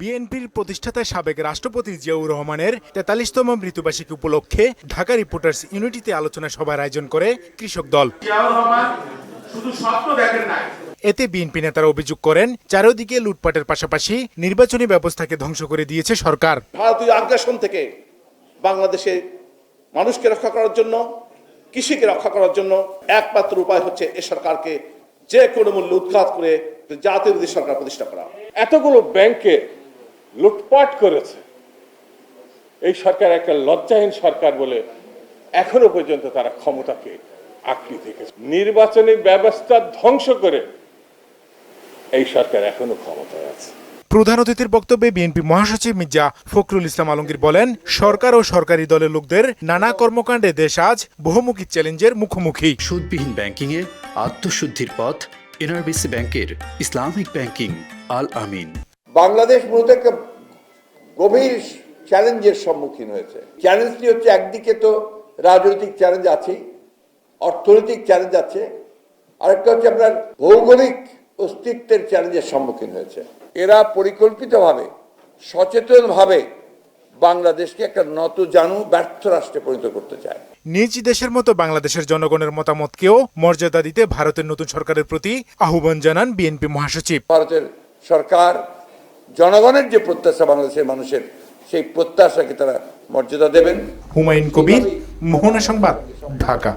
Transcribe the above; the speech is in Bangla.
বিএনপির প্রতিষ্ঠাতা সাবেক রাষ্ট্রপতি জিয়াউর রহমানের তেতাল্লিশতম মৃত্যুবার্ষিকী উপলক্ষে ঢাকা রিপোর্টার্স ইউনিটিতে আলোচনা সভার আয়োজন করে কৃষক দল। জিয়াউর শুধু স্বপ্ন দেখেন নাই। এতে বিএনপি নেতারা অভিযোগ করেন চারিদিকে লুটপাটের পাশাপাশি নির্বাচনী ব্যবস্থাকে ধ্বংস করে দিয়েছে সরকার। ভারতীয় আগ্রাসন থেকে বাংলাদেশে মানুষকে রক্ষা করার জন্য কৃষিকে রক্ষা করার জন্য একমাত্র উপায় হচ্ছে এ সরকারকে যে কোনো মূল্যে উৎখাত করে জাতীয় সরকার প্রতিষ্ঠা করা। এতগুলো ব্যাংকে লুটপাট করেছে। এই সরকার একটা লজ্জাহীন সরকার বলে এখনও পর্যন্ত তারা ক্ষমতাকে আঁকড়ে থেকেছে নির্বাচনী ব্যবস্থা ধ্বংস করে এই সরকার এখনও ক্ষমতায় আছে। প্রধান অতিথির বক্তব্যে বিএনপি মহাসচিব মির্জা ফখরুল ইসলাম আলমগীর বলেন সরকার ও সরকারি দলের লোকদের নানা কর্মকাণ্ডে দেশ আজ বহুমুখী চ্যালেঞ্জের মুখোমুখি। সুদবিহীন ব্যাংকিংয়ে আত্মশুদ্ধির পথ এনআরবিসি ব্যাংকের ইসলামিক ব্যাংকিং আল আমিন। বাংলাদেশ মূলত একটা গভীর চ্যালেঞ্জের সম্মুখীন হয়েছে। চ্যালেঞ্জটি হচ্ছে একদিকে তো রাজনৈতিক চ্যালেঞ্জ আছেই অর্থনৈতিক চ্যালেঞ্জ আছে আরেকটা হচ্ছে আপনার ভৌগোলিক অস্তিত্বের চ্যালেঞ্জের সম্মুখীন হয়েছে। এরা পরিকল্পিতভাবে সচেতনভাবে বাংলাদেশকে একটা নত জানু ব্যর্থ রাষ্ট্রে পরিণত করতে চায়। নিজ দেশের মতো বাংলাদেশের জনগণের মতামতকেও মর্যাদা দিতে ভারতের নতুন সরকারের প্রতি আহ্বান জানান বিএনপি মহাসচিব। ভারতের সরকার জনগণের যে প্রত্যাশা বাংলাদেশের মানুষের সেই প্রত্যাশাকে তারা মর্যাদা দেবেন। হুমায়ুন কবির মোহনা সংবাদ ঢাকা।